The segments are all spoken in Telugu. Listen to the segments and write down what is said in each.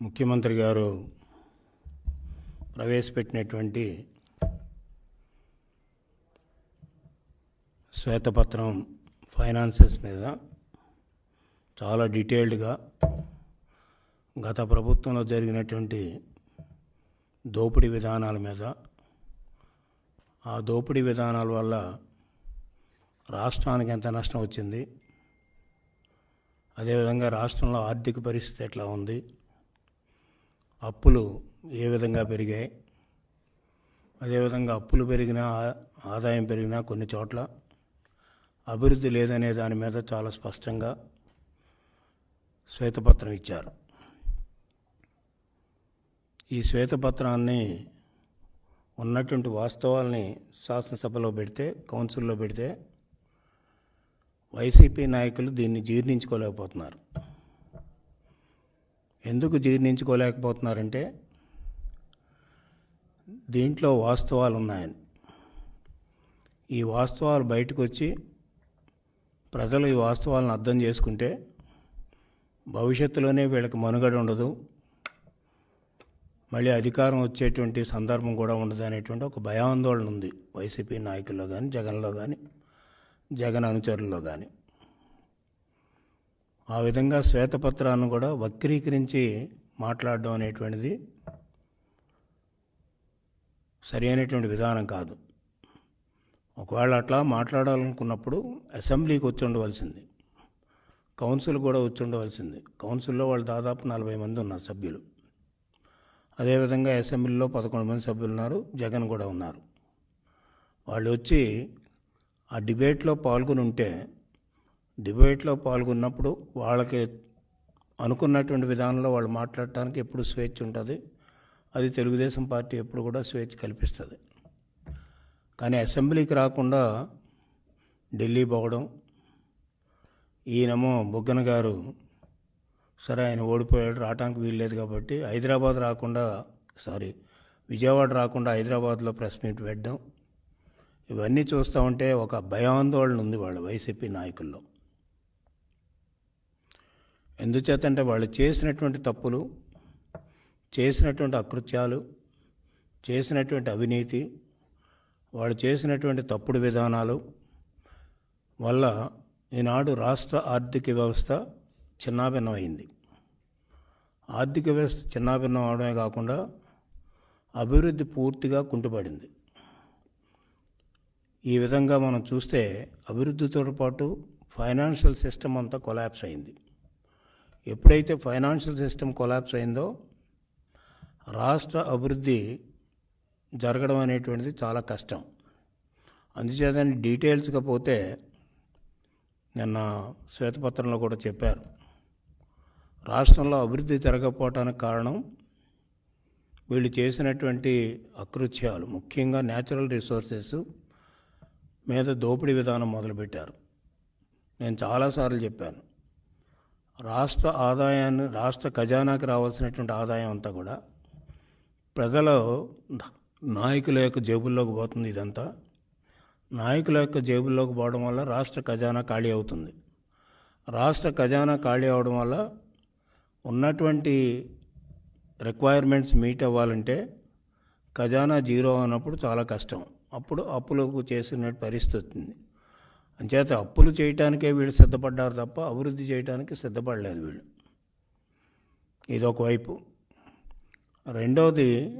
ముఖ్యమంత్రి గారు ప్రవేశపెట్టినటువంటి శ్వేతపత్రం ఫైనాన్సెస్ మీద చాలా డీటెయిల్డ్గా గత ప్రభుత్వంలో జరిగినటువంటి దోపిడీ విధానాల మీద ఆ దోపిడీ విధానాల వల్ల రాష్ట్రానికి ఎంత నష్టం వచ్చింది అదేవిధంగా రాష్ట్రంలో ఆర్థిక పరిస్థితి ఎట్లా ఉంది అప్పులు ఏ విధంగా పెరిగాయి? అదేవిధంగా అప్పులు పెరిగినా ఆదాయం పెరిగినా కొన్ని చోట్ల అభివృద్ధి లేదనే దాని మీద చాలా స్పష్టంగా శ్వేతపత్రం ఇచ్చారు. ఈ శ్వేతపత్రాన్ని ఉన్నటువంటి వాస్తవాల్ని శాసనసభలో పెడితే కౌన్సిల్లో పెడితే వైసీపీ నాయకులు దీన్ని జీర్ణించుకోలేకపోతున్నారు. ఎందుకు జీర్ణించుకోలేకపోతున్నారంటే దీంట్లో వాస్తవాలు ఉన్నాయని. ఈ వాస్తవాలు బయటకు వచ్చి ప్రజలు ఈ వాస్తవాలను అర్థం చేసుకుంటే భవిష్యత్తులోనే వీళ్ళకి మనుగడ ఉండదు. మళ్ళీ అధికారం వచ్చేటువంటి సందర్భం కూడా ఉండదు అనేటువంటి ఒక భయాందోళన ఉంది. వైసీపీ నాయకుల్లో కానీ జగన్లో కానీ జగన్ అనుచరుల్లో కానీ ఆ విధంగా శ్వేతపత్రాన్ని కూడా వక్రీకరించి మాట్లాడడం అనేటువంటిది సరి అయినటువంటి విధానం కాదు. ఒకవేళ అట్లా మాట్లాడాలనుకున్నప్పుడు అసెంబ్లీకి వచ్చి ఉండవలసింది. కౌన్సిల్ కూడా వచ్చి ఉండవలసింది. కౌన్సిల్లో వాళ్ళు దాదాపు నలభై మంది ఉన్నారు సభ్యులు. అదేవిధంగా అసెంబ్లీలో పదకొండు మంది సభ్యులు ఉన్నారు జగన్ కూడా ఉన్నారు. వాళ్ళు వచ్చి ఆ డిబేట్లో పాల్గొని ఉంటే డిబేట్లో పాల్గొన్నప్పుడు వాళ్ళకి అనుకున్నటువంటి విధానంలో వాళ్ళు మాట్లాడటానికి ఎప్పుడు స్వేచ్ఛ ఉంటుంది. అది తెలుగుదేశం పార్టీ ఎప్పుడు కూడా స్వేచ్ఛ కల్పిస్తుంది. కానీ అసెంబ్లీకి రాకుండా ఢిల్లీ పోవడం ఈయనమో బుగ్గన గారు సరే ఆయన ఓడిపోయాడు రావడానికి వీల్లేదు కాబట్టి హైదరాబాద్ రాకుండా సారీ విజయవాడ రాకుండా హైదరాబాద్లో ప్రెస్ మీట్ పెట్టడం ఇవన్నీ చూస్తూ ఉంటే ఒక భయాందోళన ఉంది వాళ్ళ వైసీపీ నాయకుల్లో. ఎందుచేతంటే వాళ్ళు చేసినటువంటి తప్పులు చేసినటువంటి అకృత్యాలు చేసినటువంటి అవినీతి వాళ్ళు చేసినటువంటి తప్పుడు విధానాలు వల్ల ఈనాడు రాష్ట్ర ఆర్థిక వ్యవస్థ చిన్నాభిన్నమైంది ఆర్థిక వ్యవస్థ చిన్నాభిన్నం అవడమే కాకుండా అభివృద్ధి పూర్తిగా కుంటుపడింది. ఈ విధంగా మనం చూస్తే అభివృద్ధితో పాటు ఫైనాన్షియల్ సిస్టమ్ అంతా కొలాప్స్ అయింది. ఎప్పుడైతే ఫైనాన్షియల్ సిస్టమ్ కొలాప్స్ అయిందో రాష్ట్ర అభివృద్ధి జరగడం అనేటువంటిది చాలా కష్టం. అందుచేత డీటెయిల్స్గా పోతే నిన్న శ్వేతపత్రంలో కూడా చెప్పారు. రాష్ట్రంలో అభివృద్ధి జరగకపోవటానికి కారణం వీళ్ళు చేసినటువంటి అకృత్యాలు ముఖ్యంగా న్యాచురల్ రిసోర్సెస్ మీద దోపిడీ విధానం మొదలుపెట్టారు. నేను చాలాసార్లు చెప్పాను. రాష్ట్ర ఆదాయాన్ని రాష్ట్ర ఖజానాకి రావాల్సినటువంటి ఆదాయం అంతా కూడా ప్రజల నాయకుల యొక్క జేబుల్లోకి పోతుంది ఇదంతా. నాయకుల యొక్క జేబుల్లోకి పోవడం వల్ల రాష్ట్ర ఖజానా ఖాళీ అవుతుంది. రాష్ట్ర ఖజానా ఖాళీ అవడం వల్ల ఉన్నటువంటి రిక్వైర్మెంట్స్ మీట్ అవ్వాలంటే ఖజానా జీరో అన్నప్పుడు చాలా కష్టం. అప్పుడు అప్పులకు చేసినట్టు పరిస్థితి వస్తుంది అంచేత అప్పులు చేయటానికే వీళ్ళు సిద్ధపడ్డారు తప్ప అభివృద్ధి చేయడానికి సిద్ధపడలేదు వీళ్ళు. ఇదొక వైపు. రెండవది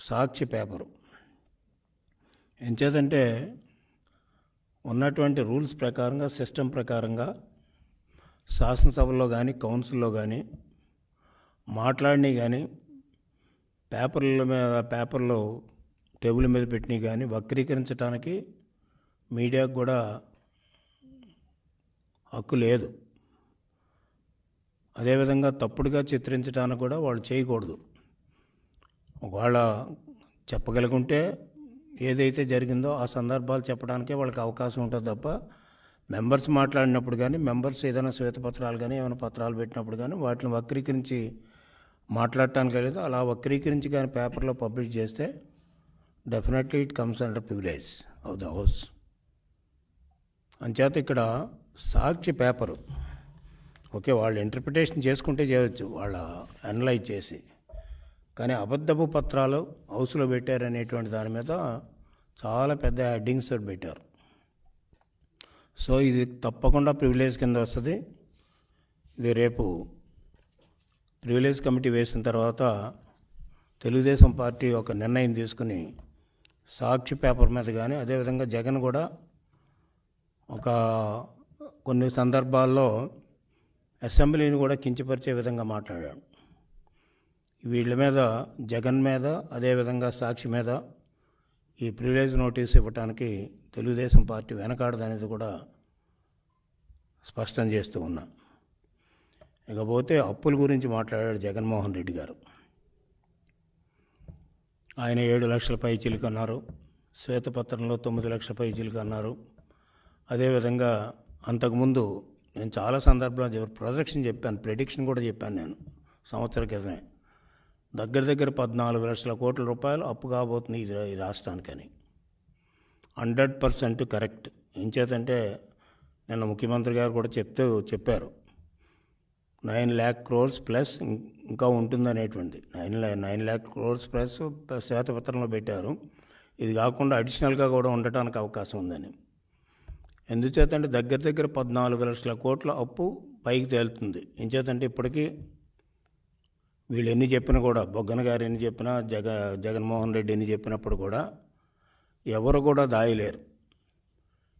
సాక్షి పేపరు. ఎంచేతంటే ఉన్నటువంటి రూల్స్ ప్రకారంగా సిస్టమ్ ప్రకారంగా శాసనసభలో కానీ కౌన్సిల్లో కానీ మాట్లాడినవి కానీ పేపర్ల మీద పేపర్లో టేబుల్ మీద పెట్టినవి కానీ వక్రీకరించడానికి మీడియాకు కూడా హక్కు లేదు. అదేవిధంగా తప్పుడుగా చిత్రించడానికి కూడా వాళ్ళు చేయకూడదు. ఒకవేళ చెప్పగలుగుంటే ఏదైతే జరిగిందో ఆ సందర్భాలు చెప్పడానికే వాళ్ళకి అవకాశం ఉంటుంది తప్ప మెంబర్స్ మాట్లాడినప్పుడు కానీ మెంబర్స్ ఏదైనా శ్వేతపత్రాలు కానీ ఏమైనా పత్రాలు పెట్టినప్పుడు కానీ వాటిని వక్రీకరించి మాట్లాడటానికి లేదు అలా వక్రీకరించి కానీ పేపర్లో పబ్లిష్ చేస్తే definitely it comes under privilege of the house. అంచేత ఇక్కడ సాక్షి పేపరు. ఓకే వాళ్ళు ఇంటర్ప్రిటేషన్ చేసుకుంటే చేయవచ్చు వాళ్ళ అనలైజ్ చేసి. కానీ అబద్ధపు పత్రాలు హౌస్లో పెట్టారనేటువంటి దాని మీద చాలా పెద్ద హెడ్డింగ్స్ పెట్టారు. సో ఇది తప్పకుండా ప్రివిలేజ్ కింద వస్తుంది. ఇది రేపు ప్రివిలేజ్ కమిటీ వేసిన తర్వాత తెలుగుదేశం పార్టీ ఒక నిర్ణయం తీసుకుని సాక్షి పేపర్ మీద కానీ అదేవిధంగా జగన్ కూడా ఒక కొన్ని సందర్భాల్లో అసెంబ్లీని కూడా కించపరిచే విధంగా మాట్లాడాడు వీళ్ళ మీద జగన్ మీద అదేవిధంగా సాక్షి మీద ఈ ప్రివిలేజ్ నోటీస్ ఇవ్వటానికి తెలుగుదేశం పార్టీ వెనకాడదనేది కూడా స్పష్టం చేస్తూ ఉన్నా. ఇకపోతే అప్పుల గురించి మాట్లాడాడు జగన్మోహన్ రెడ్డి గారు. ఆయన ఏడు లక్షల పై చిలుక అన్నారు శ్వేతపత్రంలో తొమ్మిది లక్షల పై చిలుక అన్నారు అదేవిధంగా అంతకుముందు నేను చాలా సందర్భాలు ప్రొజెక్షన్ చెప్పాను ప్రెడిక్షన్ కూడా చెప్పాను నేను సంవత్సర క్రితమే. దగ్గర దగ్గర పద్నాలుగు లక్షల కోట్ల రూపాయలు అప్పు కాబోతుంది ఇది ఈ రాష్ట్రానికని. Hundred percent correct. ఎంచేతంటే నిన్న ముఖ్యమంత్రి గారు కూడా చెప్తూ చెప్పారు నైన్ ల్యాక్ క్రోర్స్ ప్లస్ ఇంకా ఉంటుందనేటువంటి నైన్ ల్యా నైన్ ల్యాక్ క్రోర్స్ ప్లస్ శ్వేతపత్రంలో పెట్టారు. ఇది కాకుండా అడిషనల్గా కూడా ఉండటానికి అవకాశం ఉందని. ఎందుచేతంటే దగ్గర దగ్గర పద్నాలుగు లక్షల కోట్ల అప్పు పైకి తేలుతుంది. ఎంచేతంటే ఇప్పటికీ వీళ్ళు ఎన్ని చెప్పినా కూడా బొగ్గన గారు ఎన్ని చెప్పినా జగ జగన్మోహన్ రెడ్డి ఎన్ని చెప్పినప్పుడు కూడా ఎవరు కూడా దాయలేరు.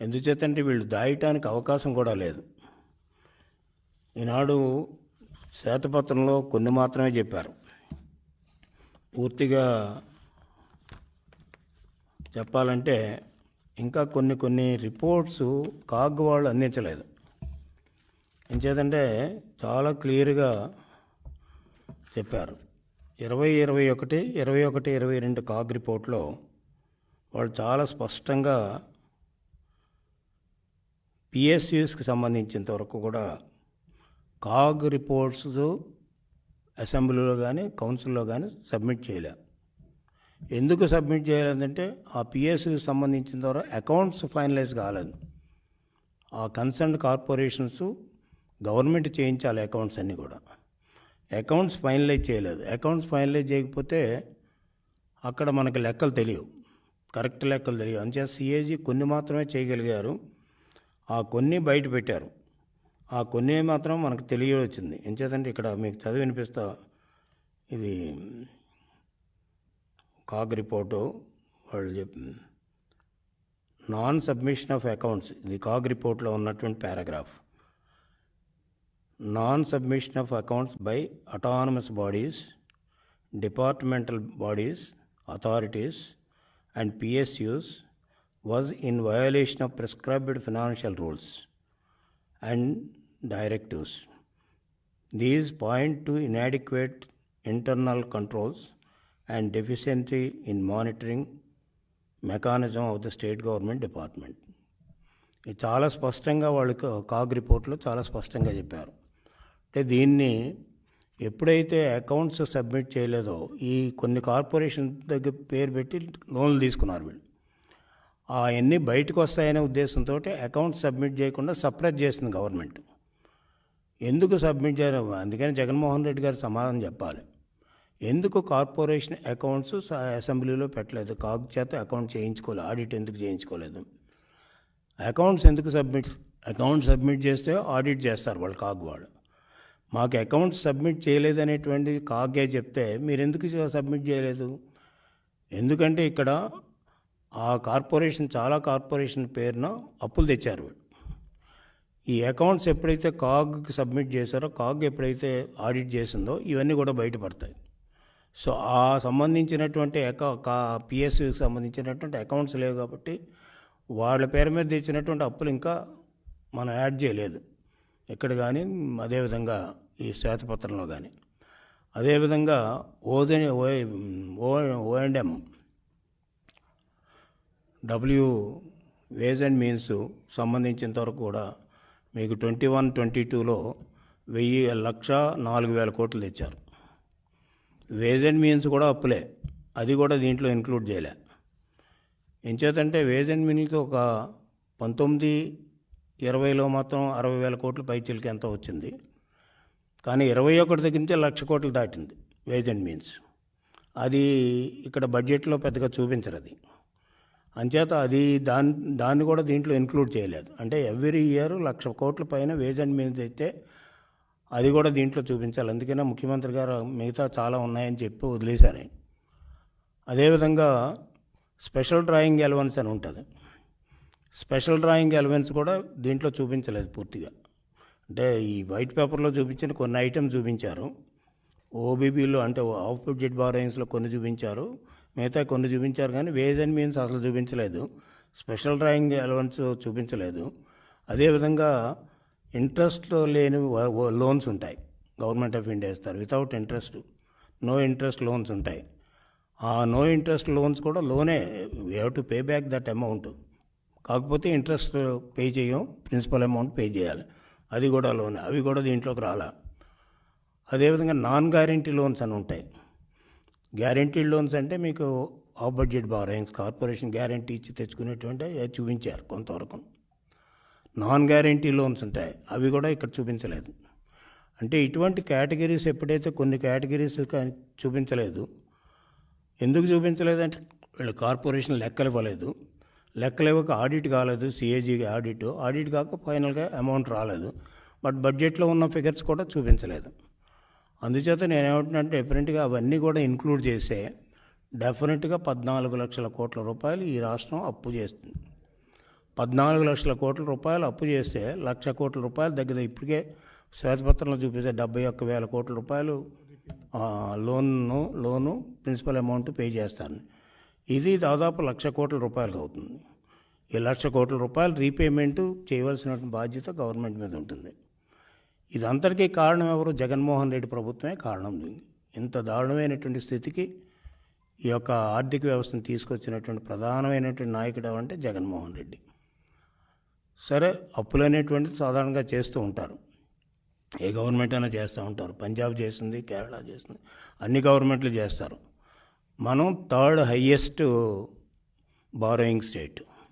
ఎందుచేతంటే వీళ్ళు దాయటానికి అవకాశం కూడా లేదు. ఈనాడు శ్వేతపత్రంలో కొన్ని మాత్రమే చెప్పారు. పూర్తిగా చెప్పాలంటే ఇంకా కొన్ని కొన్ని రిపోర్ట్స్ కాగ్ వాళ్ళు అందించలేదు. ఎంచేతంటే చాలా క్లియర్గా చెప్పారు. ఇరవై ఇరవై ఒకటి ఇరవై ఒకటి ఇరవై రెండు కాగ్ రిపోర్ట్లో వాళ్ళు చాలా స్పష్టంగా పిఎస్యూస్కి సంబంధించినంత వరకు కూడా కాగ్ రిపోర్ట్స్ అసెంబ్లీలో కానీ కౌన్సిల్లో కానీ సబ్మిట్ చేయలే. ఎందుకు సబ్మిట్ చేయలేదంటే ఆ పిఎస్సికి సంబంధించిన ద్వారా అకౌంట్స్ ఫైనలైజ్ కాలేదు. ఆ కన్సర్న్ కార్పొరేషన్స్ గవర్నమెంట్ చేయించాలి అకౌంట్స్ అన్నీ కూడా. అకౌంట్స్ ఫైనలైజ్ చేయలేదు. అకౌంట్స్ ఫైనలైజ్ చేయకపోతే అక్కడ మనకి లెక్కలు తెలియవు. కరెక్ట్ లెక్కలు తెలియవు. అంచేత సిఏజీ కొన్ని మాత్రమే చేయగలిగారు. ఆ కొన్ని బయట పెట్టారు. ఆ కొన్ని మాత్రం మనకు తెలియవచ్చింది. ఎంచేతంటే ఇక్కడ మీకు చదివి వినిపిస్తా ఇది కాగ్ రిపోర్టు వాళ్ళు చెప్ నాన్ సబ్మిషన్ ఆఫ్ అకౌంట్స్ ఇది కాగ్ రిపోర్ట్లో ఉన్నటువంటి paragraph non submission of accounts by autonomous bodies departmental bodies authorities and PSUs was in violation of prescribed financial rules and directives. These point to inadequate internal controls and deficiency in monitoring mechanism of the state government department ఇది చాలా స్పష్టంగా వాళ్ళు కాగ్ రిపోర్ట్లో చాలా స్పష్టంగా చెప్పారు. అంటే దీన్ని ఎప్పుడైతే అకౌంట్స్ సబ్మిట్ చేయలేదో ఈ కొన్ని కార్పొరేషన్ దగ్గర పేరు పెట్టి లోన్లు తీసుకున్నారు వీళ్ళు. అవన్నీ బయటకు వస్తాయనే ఉద్దేశంతో అకౌంట్ సబ్మిట్ చేయకుండా సప్రెస్ చేసింది గవర్నమెంట్ ఎందుకు సబ్మిట్ చేయడం? అందుకని జగన్మోహన్ రెడ్డి గారు సమాధానం చెప్పాలి. ఎందుకు కార్పొరేషన్ అకౌంట్స్ అసెంబ్లీలో పెట్టలేదు? కాగ్ చేత అకౌంట్ చేయించుకోలేదు ఆడిట్ ఎందుకు చేయించుకోలేదు? అకౌంట్స్ ఎందుకు సబ్మిట్ అకౌంట్ సబ్మిట్ చేస్తే ఆడిట్ చేస్తారు వాళ్ళు కాగ్ వాళ్ళు. మాకు అకౌంట్స్ సబ్మిట్ చేయలేదనేటువంటి కాగే చెప్తే మీరు ఎందుకు సబ్మిట్ చేయలేదు? ఎందుకంటే ఇక్కడ ఆ కార్పొరేషన్ చాలా కార్పొరేషన్ పేరున అప్పులు తెచ్చారు ఈ అకౌంట్స్ ఎప్పుడైతే కాగ్కి సబ్మిట్ చేశారో కాగ్ ఎప్పుడైతే ఆడిట్ చేసిందో ఇవన్నీ కూడా బయటపడతాయి. సో ఆ సంబంధించినటువంటి అకౌ కా పిఎస్సికి సంబంధించినటువంటి అకౌంట్స్ లేవు కాబట్టి వాళ్ళ పేరు మీద తెచ్చినటువంటి అప్పులు ఇంకా మనం యాడ్ చేయలేదు. ఇక్కడ కానీ అదేవిధంగా ఈ శ్వేతపత్రంలో కానీ అదేవిధంగా ఓజన్ ఓ ఓ and M W ways and means సంబంధించినంత వరకు కూడా మీకు ట్వంటీ వన్ ట్వంటీ టూలో వెయ్యి లక్ష నాలుగు వేల కోట్లు తెచ్చారు. వేజ్ అండ్ మీన్స్ కూడా అప్పులే. అది కూడా దీంట్లో ఇంక్లూడ్ చేయలే. ఎంచేతంటే వేజ్ అండ్ మీన్స్ ఒక పంతొమ్మిది ఇరవైలో మాత్రం అరవై వేల కోట్లు పైచీలకి ఎంత వచ్చింది. కానీ ఇరవై ఒకటి దగ్గర నుంచి లక్ష కోట్లు దాటింది వేజ్ అండ్ మీన్స్. అది ఇక్కడ బడ్జెట్లో పెద్దగా చూపించరు అది. అంచేత అది దాని దాన్ని కూడా దీంట్లో ఇన్క్లూడ్ చేయలేదు. అంటే ఎవ్రీ ఇయర్ లక్ష కోట్ల పైన వేజ్ అండ్ మీన్స్ అయితే అది కూడా దీంట్లో చూపించాలి. అందుకనే ముఖ్యమంత్రి గారు మిగతా చాలా ఉన్నాయని చెప్పి వదిలేశారు. అదేవిధంగా స్పెషల్ డ్రాయింగ్ ఎలవెన్స్ అని ఉంటుంది. స్పెషల్ డ్రాయింగ్ ఎలవెన్స్ కూడా దీంట్లో చూపించలేదు పూర్తిగా. అంటే ఈ వైట్ పేపర్లో చూపించిన కొన్ని ఐటమ్స్ చూపించారు. ఓబీబీలో అంటే ఆఫ్ బడ్జెట్ బారోయింగ్స్లో కొన్ని చూపించారు. మిగతా కొన్ని చూపించారు కానీ వేజ్ అండ్ మీన్స్ అసలు చూపించలేదు. స్పెషల్ డ్రాయింగ్ ఎలవెన్స్ చూపించలేదు. అదేవిధంగా ఇంట్రెస్ట్ లేని లోన్స్ ఉంటాయి. గవర్నమెంట్ ఆఫ్ ఇండియా ఇస్తారు. Without interest no interest loans ఉంటాయి. ఆ నో ఇంట్రెస్ట్ లోన్స్ కూడా లోనే we have to pay back that amount కాకపోతే ఇంట్రెస్ట్ పే చేయం ప్రిన్సిపల్ అమౌంట్ పే చేయాలి. అది కూడా లోన్ అవి కూడా దీంట్లోకి రాలా. అదేవిధంగా నాన్ గ్యారంటీ లోన్స్ అని ఉంటాయి. గ్యారంటీడ్ లోన్స్ అంటే మీకు off budget borrowings corporation guarantee ఇచ్చి తెచ్చుకునేటువంటి చూపించారు కొంతవరకు. నాన్ గ్యారంటీ లోన్స్ ఉంటాయి. అవి కూడా ఇక్కడ చూపించలేదు. అంటే ఇటువంటి కేటగిరీస్ ఎప్పుడైతే కొన్ని కేటగిరీస్ చూపించలేదు ఎందుకు చూపించలేదంటే వీళ్ళు కార్పొరేషన్ లెక్కలు ఇవ్వలేదు. లెక్కలు ఇవ్వక ఆడిట్ కాలేదు సిఏజీ ఆడిట్. ఆడిట్ కాక ఫైనల్గా అమౌంట్ రాలేదు. బట్ బడ్జెట్లో ఉన్న ఫిగర్స్ కూడా చూపించలేదు. అందుచేత నేను ఏమంటున్నానంటే డెఫినెట్గా అవన్నీ కూడా ఇంక్లూడ్ చేస్తే డెఫినెట్గా పద్నాలుగు లక్షల కోట్ల రూపాయలు ఈ రాష్ట్రం అప్పు చేస్తుంది. పద్నాలుగు లక్షల కోట్ల రూపాయలు అప్పు చేస్తే లక్ష కోట్ల రూపాయలు దగ్గర ఇప్పటికే శ్వేతపత్రంలో చూపిస్తే డెబ్బై ఒక్క వేల కోట్ల రూపాయలు లోన్ను లోను ప్రిన్సిపల్ అమౌంట్ పే చేస్తాను. ఇది దాదాపు లక్ష కోట్ల రూపాయలు అవుతుంది. ఈ లక్ష కోట్ల రూపాయలు రీపేమెంట్ చేయవలసిన బాధ్యత గవర్నమెంట్ మీద ఉంటుంది. ఇదంతటికీ కారణం ఎవరు? జగన్మోహన్ రెడ్డి ప్రభుత్వమే కారణం. ఇంత దారుణమైనటువంటి స్థితికి ఈ యొక్క ఆర్థిక వ్యవస్థను తీసుకొచ్చినటువంటి ప్రధానమైనటువంటి నాయకుడు ఎవరంటే జగన్మోహన్ రెడ్డి. సరే అప్పులు అనేటువంటిది సాధారణంగా చేస్తూ ఉంటారు. ఏ గవర్నమెంట్ అయినా చేస్తూ ఉంటారు. పంజాబ్ చేసింది కేరళ చేసింది అన్ని గవర్నమెంట్లు చేస్తారు. మనం థర్డ్ హయ్యెస్ట్ బారోయింగ్ స్టేట్.